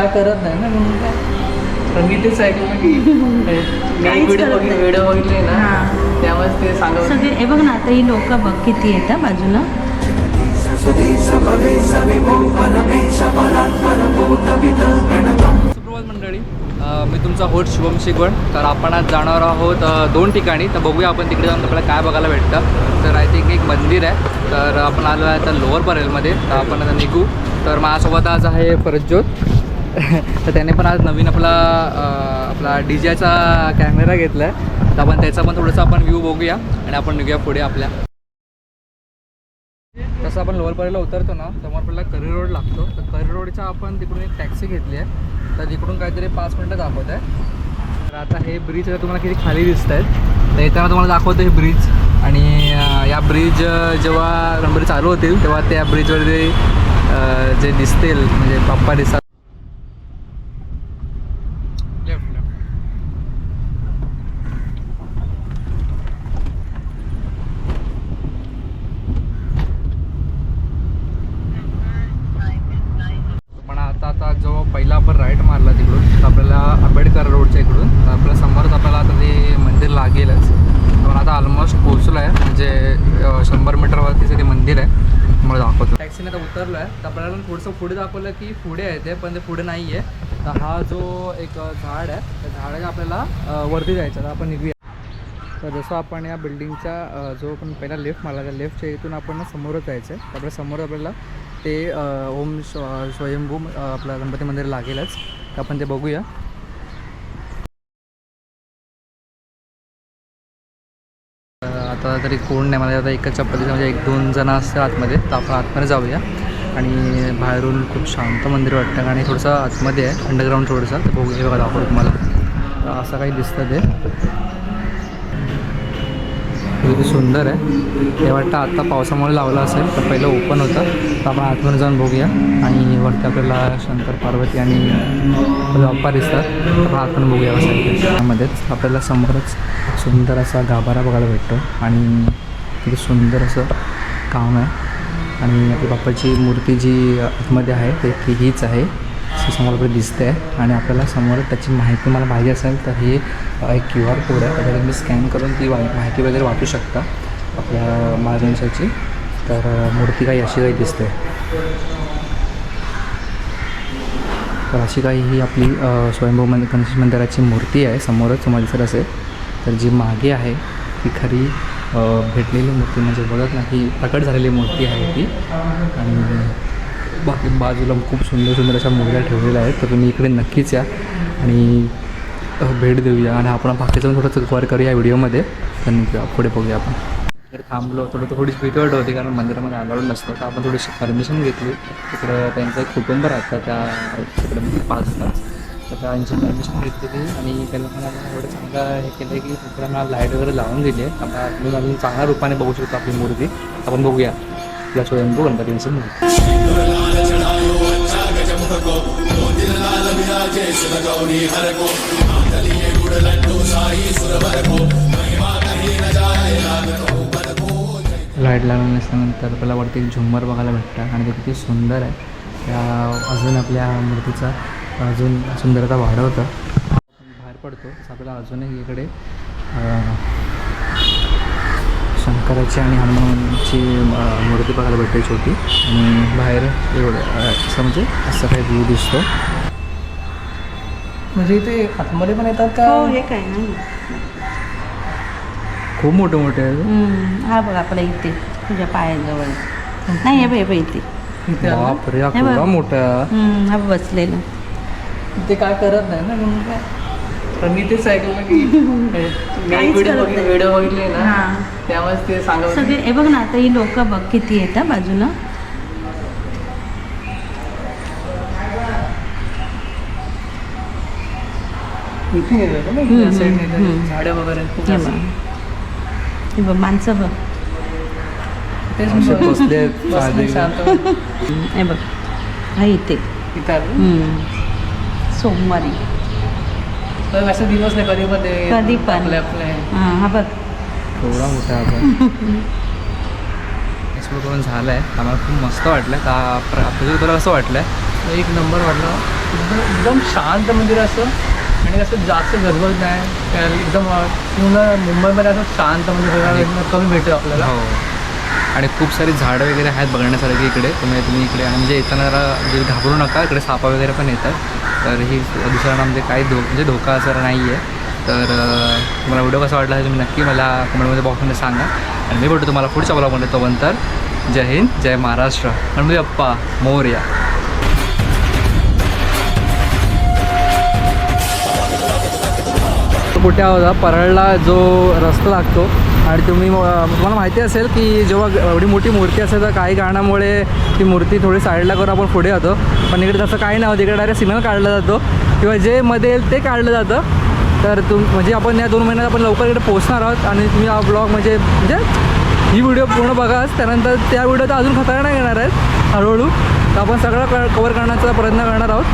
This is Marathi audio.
काय करत नाही ना म्हणून काय? तर मी तेच ऐकलं की मी काहीच व्हिडिओ करत बघितले नाही. व्हिडिओ बघितले ना हां. ते सांगत होते. सगळे हे बघ ना आता ही लोक बघ किती आहेत हा बाजूला. सुप्रभात मंडळी अ, मी तुमचा होस्ट शुभम शिगवण. तर आपण आज जाणार आहोत अ, दोन ठिकाणी. तर बघूया आपण तिकडे जाऊन आपल्याला काय बघायला भेटतं. तर आय थिंक एक मंदिर आहे. तर आपण आलो आहे आता लोअर परेलमध्ये. तर आपण आता निघू. तर माझ्यासोबत आज आहे परतज्योत तर त्याने पण आज नवीन आपला आपला डी जेचा कॅमेरा घेतला आहे. तर आपण त्याचा पण थोडंसं आपण व्ह्यू बघूया आणि आपण निघूया पुढे आपल्या. तसं आपण लोअर उतरतो ना तेव्हा आपल्याला करी रोड लागतो. तर करी रोडच्या आपण तिकडून एक टॅक्सी घेतली आहे. तर तिकडून काहीतरी पाच मिनटं दाखवत आहे तर आता हे ब्रिज तुम्हाला किती खाली दिसत आहेत तर येताना तुम्हाला दाखवतो हे ब्रिज आणि या ब्रिज जेव्हा नंबर चालू होतील तेव्हा त्या ब्रिजवर जे दिसतील म्हणजे पप्पा दिसतात लेफ्ट लेफ्ट पण आता आता जो पहिला आपण राईट मारला तिकडून तर आपल्याला आंबेडकर रोडच्या इकडून तर आपल्या समोरच आपल्याला आता ते मंदिर लागेलच आपण आता ऑलमोस्ट पोहोचलो आहे म्हणजे अं, शंभर मीटरवरतीच ते मंदिर आहे मला दाखवतो टॅक्सीने आता उतरलो आहे तर आपल्याला थोडंसं पुढे दाखवलं की पुढे आहे ते पण ते पुढे नाही आहे तर हा जो एक झाड आहे त्या झाडाला आपल्याला वरती जायचं तर आपण निघूया. तर जसं आपण या बिल्डिंगच्या जो आपण पहिला लेफ्ट मारला त्या लेफ्टच्या इथून आपण समोरच जायचं आहे आपल्यासमोर आपल्याला ते ओम स्व- स्वयंभू आपलं गणपती मंदिर लागेलच. तर आपण ते बघूया. आता तरी कोण नाही. मला आता एकच चप्पलीचं म्हणजे एक दोन जण असतात आतमध्ये. तर आपण आतमध्ये जाऊया. आणि बाहेरून खूप शांत मंदिर वाटतं. आणि थोडंसं आतमध्ये आहे. अंडरग्राऊंड थोडंसं. तर बघू हे बघा दाखवतो तुम्हाला. असं काही दिसतं ते. किती सुंदर आहे. हे वाटतं आत्ता पावसामुळे लावलं असेल तर पहिलं ओपन होतं. तर आपण आतमध्ये जाऊन बघूया. आणि वरती आपल्याला शंकर पार्वती आणि अप्पा दिसतात. तर आपण आतमध्ये बघूया कसं त्यामध्येच आपल्याला समोरच सुंदर असा गाभारा बघायला भेटतो. आणि किती सुंदर असं काम आहे. आणि आपल्या बाप्पाची मूर्ती जी आतमध्ये आहे ते हीच आहे. असं समोर आपल्याला दिसते आहे आणि आपल्याला समोर त्याची माहिती मला पाहिजे असेल तर हे एक क्यू आर कोड आहे. त्याच्यावर तुम्ही स्कॅन करून ती वा- माहिती वगैरे वाचू शकता आपल्या महाराजांची तर मूर्ती काही अशी काही दिसते. तर अशी काही ही आपली स्वयंभू मंदिर गणेश मंदिराची मूर्ती आहे. समोरच तुम्हाला दिसत असेल. तर जी मागे आहे ती खरी भेटलेली मूर्ती म्हणजे बघत ना की प्रकट झालेली मूर्ती आहे ती. आणि बाकी बाजूला खूप सुंदर सुंदर अशा मूर्त्या ठेवलेल्या आहेत तर तुम्ही इकडे नक्कीच या आणि भेट देऊया आणि आपण बाकीचं पण थोडंसं कवर करूया व्हिडिओमध्ये. तर पुढे बघूया आपण. तर थांबलो थोडं थोडीशी भीती वाटत होती कारण मंदिरामध्ये अलाउड नसतं तर आपण थोडीशी परमिशन घेतली. तिकडं त्यांचं एक कुटुंब राहतं त्या तिकडे म्हणजे पाचलाच तर त्यांची परमिशन घेतलेली आणि त्यांना पण आम्हाला एवढं चांगलं हे केलं की तिकडे मला लाइट वगैरे लावून दिली. आहे त्यामुळे आपण अजून चांगल्या रूपाने बघू शकतो आपली मूर्ती. आपण बघूया. आपल्या स्वयंभू गणपतींची मूर्ती लाइट लागून नसल्यानंतर आपल्याला वरती झुंबर बघायला भेटतं आणि ते किती सुंदर आहे. त्या अजून आपल्या मूर्तीचा अजून सुंदरता वाढवतं. बाहेर पडतो. तसं आपल्याला अजूनही इकडे शंकराची आणि हनुमानची मूर्ती बघायला भेटते छोटी आणि बाहेर एवढं असं म्हणजे असं काही व्ह्यू दिसतो. म्हणजे इथे आतमध्ये पण येतात का? हो हे काय नाही. खूप मोठे मोठे आहे हम्म, हा बघ आपल्या इथे तुझ्या पायाजवळ. नाही हे बघ इथे? बापरे मोठा. हा बसलेलं. ते काय करत नाही ना तर मी तेच ऐकलं की व्हिडिओ बघितले ना हां. त्यामुळेच ते सांगत होते. सगळे हे बघ ना आता ही लोक बघ किती हा बाजूला. येतात हम्म. झाडं वगैरे खूप माणसं बघ. तेच हे बघ हा. सोमवारी. तर असं दिवस नाही कधी पण ते कधी पण. आपले आपले हां हा बघ केवढा मोठा आहे आपण एक्सप्लोर करून झालं आहे आम्हाला खूप मस्त वाटलं का आपल्याला तुला कसं वाटलं एक नंबर वाटला एकदम एकदम शांत मंदिर असं. आणि असं जास्त गजबज नाही. एकदम पूर्ण मुंबईमध्ये असं शांत बघायला कमी भेटेल आपल्याला. हो. आणि खूप सारी झाडं वगैरे आहेत बघण्यासारखी इकडे. तुम्ही तुम्ही इकडे आणि म्हणजे येताना जरा म्हणजे घाबरू नका. इकडे सापा वगैरे पण येतात. तर ही दुसऱ्यांना म्हणजे काही धो म्हणजे धोका असं नाही आहे तर तुम्हाला व्हिडिओ कसा वाटला तुम्ही नक्की मला कमेंटमध्ये बॉक्समध्ये सांगा. आणि मी भेटतो तुम्हाला पुढच्या ब्लॉगमध्ये तोपर्यंत जय हिंद जय महाराष्ट्र. म्हणजे अप्पा मोरया. कुठे आहोत परळला जो रस्ता लागतो आणि तुम्ही तुम्हाला माहिती असेल की जेव्हा एवढी मोठी मूर्ती असेल तर काही कारणामुळे ती मूर्ती थोडी साईडला करून आपण पुढे जातो. पण इकडे तसं काही नाही होतं. इकडे डायरेक्ट सिग्नल काढला जातो. किंवा जे मध्ये येईल ते काढलं जातं. तर तुम म्हणजे आपण या दोन महिन्यात आपण लवकर इकडे पोहोचणार आहोत. आणि तुम्ही हा ब्लॉग म्हणजे म्हणजे ही व्हिडिओ पूर्ण बघाच त्यानंतर त्या व्हिडिओ तर अजून खतरनाक येणार आहेत. हळूहळू. तर आपण सगळं क कवर करण्याचा प्रयत्न करणार आहोत.